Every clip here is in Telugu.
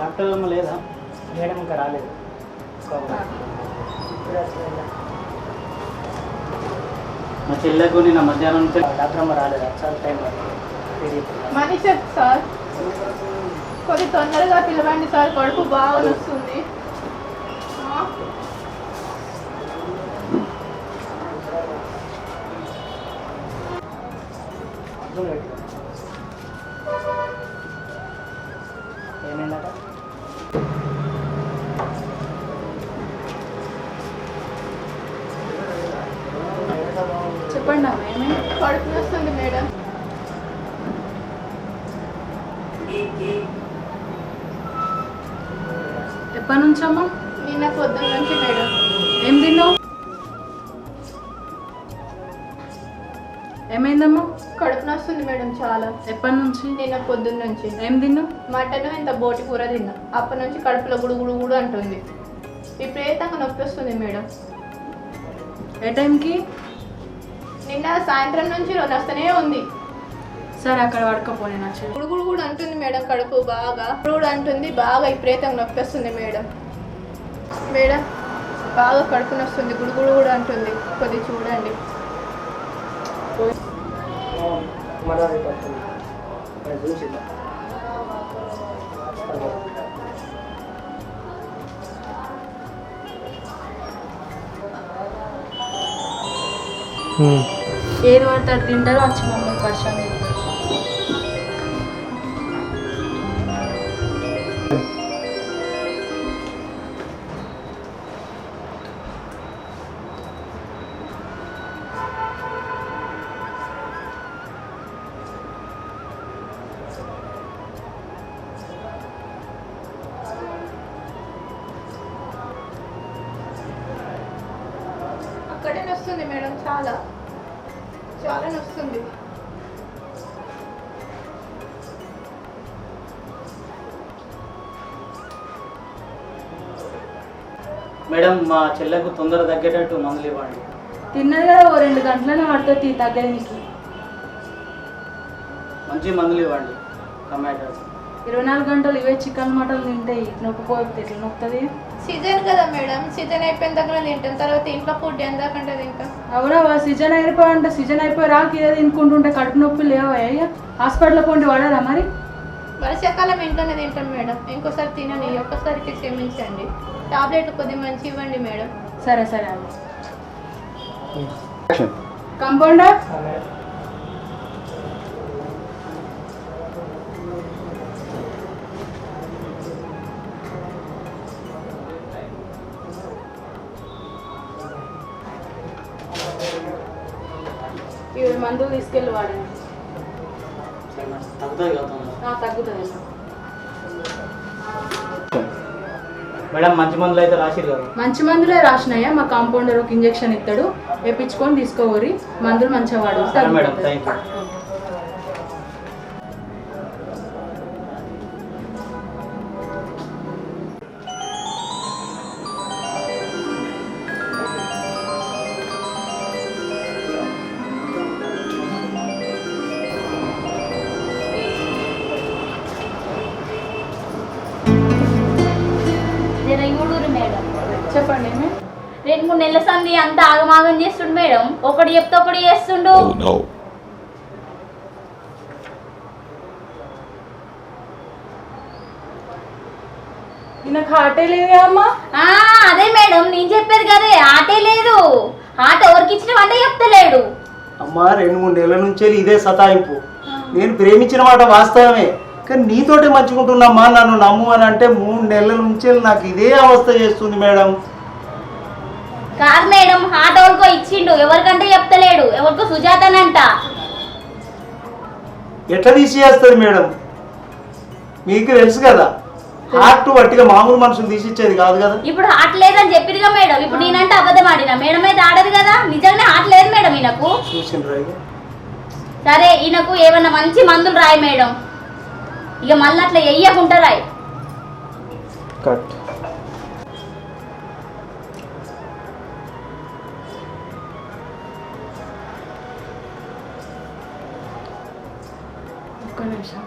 డాక్టర్ ఏమో లేదా? మేడం ఇంకా రాలేదు. మా చెల్లెకు నిన్న మధ్యాహ్నం నుంచి డాక్టర్ అమ్మ రాలేదు? చాలా టైం పడుతుంది. మనిషి సార్. కొద్ది తొందరగా పిలవండి సార్. కడుపు బాగా వస్తుంది ఆ? చెప్పండి అమ్మ కడుపు వస్తుంది మేడం. ఎప్పటి నుంచి అమ్మా నిన్న పొద్దున్న నుంచి మేడం. ఏం తిన్నావు? ఏమైందమ్మా? కడుపు వస్తుంది మేడం చాలా. ఎప్పటి నుంచి? నిన్న పొద్దున్న నుంచి. ఏం తిన్నావు మటన్ ఇంత బోటి కూర తిన్నా. అప్పటి నుంచి కడుపులో గుడు గుడు గుడు అంటుంది. విపరీతంగా నొప్పి వస్తుంది మేడం. ఏ టైంకి? నిన్న సాయంత్రం నుంచి రోజు వస్తూనే ఉంది. సరే అక్కడ పడుకోపోయి నా చెల్లి. గుడు గుడు గుడు అంటుంది మేడం కడుపు బాగా. గుడు అంటుంది బాగా విపరీతంగా నొప్పి వస్తుంది మేడం. మేడం బాగా కడుపు నొస్తుంది గుడు గుడు గుడు అంటుంది. కొద్ది చూడండి. మరో ఏది పడతారు తింటారు వచ్చి మమ్మల్ని పరిశాన్ నొస్తుంది మేడం చాలా. చాలా నొస్తుంది. మేడం మా చెల్లెకు తొందర తగ్గేటట్టు మందులు ఇవ్వండి. తిన్నది కదా ఓ రెండు గంటలనే పడుతుంది తగ్గదు నీకు. మంచి మందులు ఇవ్వండి టమాటో ఇరవై నాలుగు గంటలు ఇవే చికెన్ మటన్ తింటాయి నొప్పి పోతే ఎట్లా నొప్పుతుంది సీజన్ కదా మేడం. సీజన్ అయిపోయిన దగ్గర తింటాం. తర్వాత ఇంట్లో ఫుడ్ ఎందాకంటే తింటాం. అవునా సీజన్ అయిపోయి సీజన్ అయిపోయి రాకి ఇదే తినుకుంటుంటే కడుపు నొప్పి లేవా హాస్పిటల్ పోండి వాడారా మరి? వర్షాకాలం ఇంట్లోనే తింటాం మేడం. ఇంకోసారి తినని ఒక్కసారికి క్షమించండి. టాబ్లెట్లు కొద్దిగా మంచి ఇవ్వండి మేడం. సరే సరే కంపౌండర్? మందులు తీసుకెళ్ళి వాడండి తగ్గుతుంది మేడం మంచి మందులు అయితే రాసిరు కదా? మంచి మందులే రాసినాయా? మా కాంపౌండర్ ఒక ఇంజెక్షన్ ఇస్తాడు వేపించుకొని తీసుకోవరి మందులు మంచిగా వాడు సరే మేడం. థ్యాంక్ యూ చెప్పండి రెండు మూడు నెలల సంది అంత ఆగమాగం చేస్తుండు మేడం. ఒకటి చెప్తే ఒకటి చేస్తుండు. ఈయనకు హార్టే లేదే అమ్మా. ఆ, అదే మేడం నేను చెప్పేది కదే. ఆటే లేదు. ఆట ఎవరికి ఇచ్చిన వంట చెప్తలేడు. అమ్మా రెండు మూడు నెలల నుంచి ఇదే సతాయింపు. నేను ప్రేమించిన మాట వాస్తవమే. కానీ నీతోటే మంచుకుంటున్నామ్మా నన్ను నమ్ము అని అంటే మూడు నెలల నుంచి నాకు ఇదే అవస్థ చేస్తుంది మేడం. కాదు మేడం ఆట ఎవరికో ఇచ్చిండు ఎవరికంటే చెప్తలేడు ఎవరికో సుజాతనంట. ఎట్లా తీసేస్తుంది మేడం? మీకు తెలుసు కదా హార్ట్ వట్టిగా మామూలు మనుషులు తీసిచ్చేది కాదు కదా. ఇప్పుడు ఆట లేదని చెప్పిరుగా మేడం ఇప్పుడు నేనంటే అబద్ధం ఆడినా. మేడం అయితే ఆడదు కదా నిజంగానే ఆట లేదు మేడం ఈయనకు? సరే ఈయనకు ఏమన్నా మంచి మందులు రాయి మేడం. ఇక మళ్ళీ అట్లా వెయ్యకుండా రాయి. కట్. ఒక్క నిమిషం.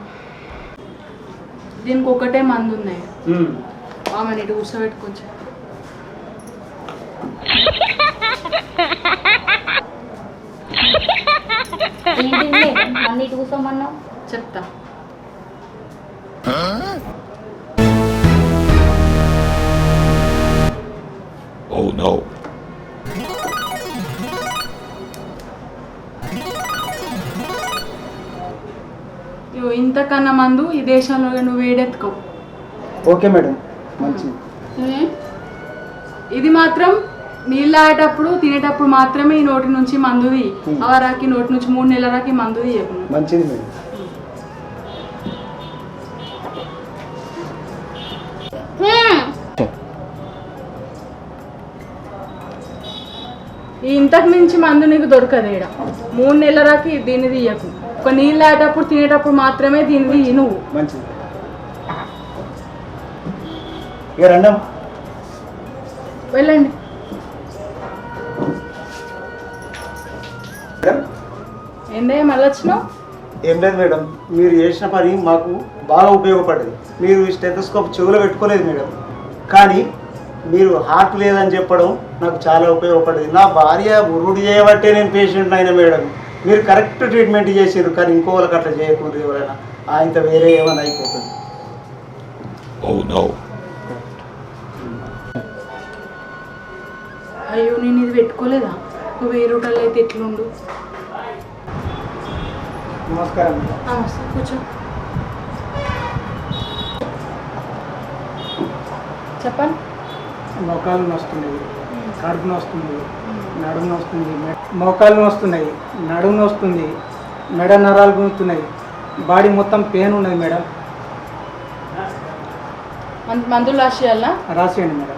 దీనికి ఒకటే మందు ఉన్నాయి. ఉమ్. ఆమె ఇటు కూర్చోబెట్టుకోవచ్చు ఏంటి మేడం అన్ని కూర్చోమన్నావు? చెప్తా. ఇంతకన్నా మందు ఈ దేశంలో నువ్వు వేడెత్తుకో. ఓకే మేడం ఉమ్. ఇది మాత్రం నీళ్ళు ఆడేటప్పుడు తినేటప్పుడు మాత్రమే ఈ నోటి నుంచి మందుది అవరాకి నోటి నుంచి మూడు నెలల రాకి మందుది చెప్పను మంచిది మేడం. ఈ ఇంతకు మించి మందు నీకు దొరకదు ఈడ మూడు నెలల రాకి దీన్ని తీయకు. ఒక నీళ్ళు ఆడేటప్పుడు తినేటప్పుడు మాత్రమే తీయి నువ్వు మంచిది. ఇక వెళ్ళండి. ఏందే మళ్ళీ వచ్చినావు? ఏం లేదు మేడం. మీరు చేసిన పని మాకు బాగా ఉపయోగపడ్డది. మీరు స్టెథోస్కోప్ చెవులో పెట్టుకోలేదు మేడం. కానీ మీరు హార్ట్ లేదని చెప్పడం నాకు చాలా ఉపయోగపడ్డది. నా భార్య ఉరుడు చేయబట్టే నేను పేషెంట్ అయిన మేడం. మీరు కరెక్ట్ ట్రీట్మెంట్ చేసారు కానీ ఇంకో వాళ్ళకి అట్లా చేయకూడదు ఎవరైనా. ఆయనతో వేరే ఏమైనా అయిపోతుంది. Oh. అయ్యో నేను ఇది పెట్టుకోలేదా? నువ్వు వేరే రూటల్లో అయితే ఎట్లుండు? నమస్కారం. కూర్చో. చెప్పండి. మోకాలు నొస్తున్నాయి. కడుపు నొస్తుంది నడుము నొస్తుంది మోకాలు నొస్తున్నాయి నడుము నొస్తుంది మెడ నరాలు గుంతున్నాయి బాడీ మొత్తం పెయిన్ ఉన్నది మేడం. మందు మందులు రాసేయాలా? రాసేయండి మేడం.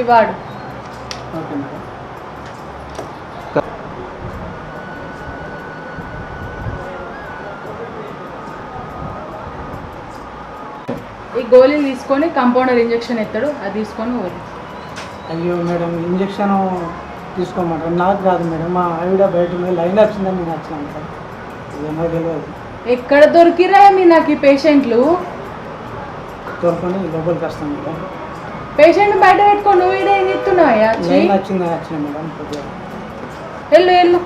ఇవాడు. Okay madam. ఈ గోళీలు తీసుకొని కంపౌండర్ ఇంజెక్షన్ ఎత్తాడు అది తీసుకొని పోయి అయ్యో మేడం ఇంజక్షన్ తీసుకోమంటారు. నాకు కాదు మేడం మా ఆవిడ బయట ఉంది, లైన్ వచ్చిందని నేను వచ్చినాను సార్ ఏమో తెలియదు. ఎక్కడ దొరికిరా మీ నాకు ఈ పేషెంట్లు? తోలుకొని లోపలికి వస్తాను మేడం. పేషెంట్ బయట పెట్టుకో నువ్వు ఈడ ఏం చెప్తున్నావయ్యా వచ్చి లైన్ వచ్చిందని వచ్చిన మేడం కొద్దిగా వెళ్ళు వెళ్ళు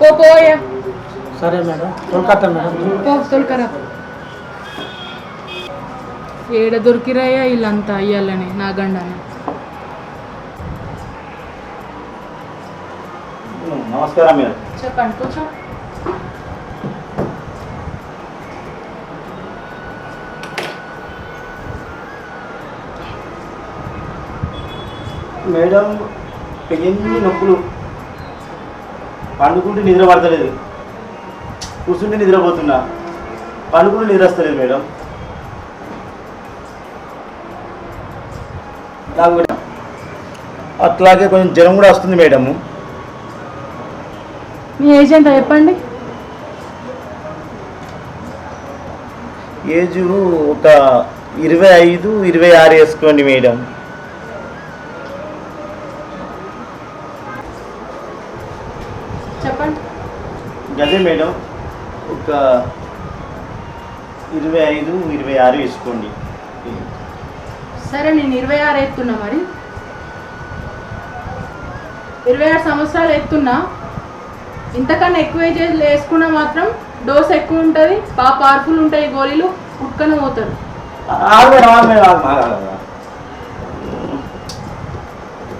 పో పోయా సరే మేడం కోల్కతా మేడం పో తొలకరా ఏడ దొరికిరాయా వీళ్ళంతా అయ్యాలని నా గండని నమస్కారం మేడం చెప్పండి కూర్చో మేడం ఎన్ని నొప్పులు. పండుకుంటే నిద్ర పడతలేదు. కూర్చుంటే నిద్రపోతున్నా. పండుకుంటే నిద్ర వస్తలేదు మేడం. నాకు అట్లాగే కొంచెం జ్వరం కూడా వస్తుంది మేడము మీ ఏజ్ ఎంత చెప్పండి? ఏజ్ ఒక ఇరవై ఐదు ఇరవై ఆరు వేసుకోండి మేడం చెప్పండి గదే మేడం ఒక ఇరవై ఐదు ఇరవై ఆరు వేసుకోండి. సరే నేను ఇరవై ఆరు ఎత్తున్నా మరి. ఇరవై ఆరు సంవత్సరాలు ఎత్తున్నా. ఇంతకన్నా ఎక్కువ వేసుకున్నా మాత్రం డోస్ ఎక్కువ ఉంటుంది బాగా పవర్ఫుల్ ఉంటాయి గోళీలు ఉట్కన పోతారు.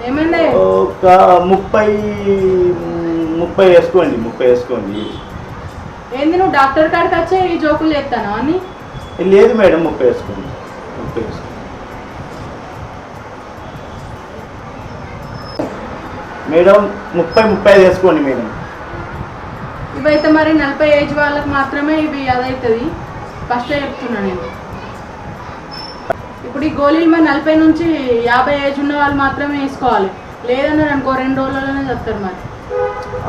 ఏమైంది ఒక ముప్పై ముప్పై వేసుకోండి ముప్పై వేసుకోండి. ఏంది నువ్వు డాక్టర్ కాడికి వచ్చే ఈ జోకులు చేస్తాను అని లేదు మేడం ముప్పై వేసుకోండి. ముప్పై వేసుకోండి. మేడం ముప్పై ముప్పై ఐదు వేసుకోండి మేడం. ఇవైతే మరి నలభై ఏజ్ వాళ్ళకి మాత్రమే ఇవి అదవుతుంది ఫస్ట్ చెప్తున్నా నేను. ఇప్పుడు ఈ గోళీలు మరి నలభై నుంచి యాభై ఏజ్ ఉన్న వాళ్ళు మాత్రమే వేసుకోవాలి. లేదన్నారు అనుకో రెండు రోజులలోనే చెప్తారు మరి.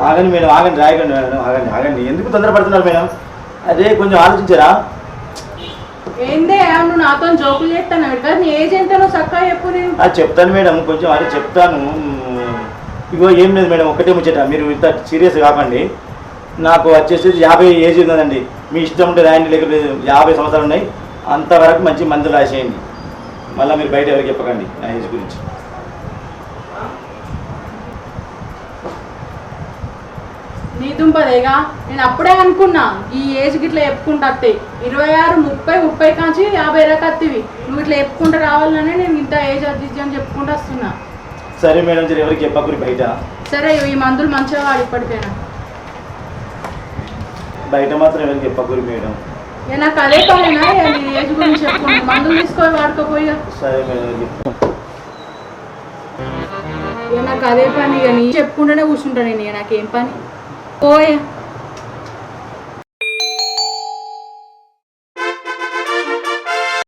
ఆగండి మేడం ఆగండి రాయకండి మేడం ఆగండి ఆగండి. ఎందుకు తొందరపడుతున్నారు మేడం? అదే కొంచెం ఆలోచించారా? ఏందే నువ్వు నాతో జోకులు చేస్తాను కదా? నీ ఏజ్ చక్కగా చెప్పు అది చెప్తాను మేడం కొంచెం అది చెప్తాను. ఇగో ఏం లేదు మేడం ఒకటే ముచ్చట. మీరు ఇంత సీరియస్ కాకండి. నాకు వచ్చేసి యాభై ఏజ్ ఉన్నదండి మీ ఇష్టం ఉంటే రాయండి లేకపోతే యాభై సంవత్సరాలు ఉన్నాయి. అంతవరకు మంచి మందులు రాసేయండి. మళ్ళీ మీరు బయట ఎవరికి చెప్పకండి నా ఏజ్ గురించి. నీ దుంపదేగా నేను అప్పుడే అనుకున్నా ఈ ఏజ్ గిట్లా చెప్పుకుంటా అత్తాయి ఇరవై ఆరు ముప్పై ముప్పై కాంచి యాభై రకత్తివి. నువ్వు ఇట్లా చెప్పుకుంటూ రావాలనే నేను ఇంత ఏజ్ అది అని చెప్పుకుంటూ వస్తున్నా. సరే మేడం జర ఎవరికి చెప్పకూరి బయట. సరే ఈ మందులు మంచిగా వాడి ఇప్పటికైనా. బయట మాత్రం ఎవరికి చెప్పకూరి మేడం. నాకు అదే పనినా? ఏజ్ గురించి చెప్పుకుంటా మందులు తీసుకొని వాడుకోపోయి. సరే మేడం నాకు అదే పని ఇక నీ చెప్పుకుంటూనే కూర్చుంటా నేను ఇక నాకేం పని? పోయే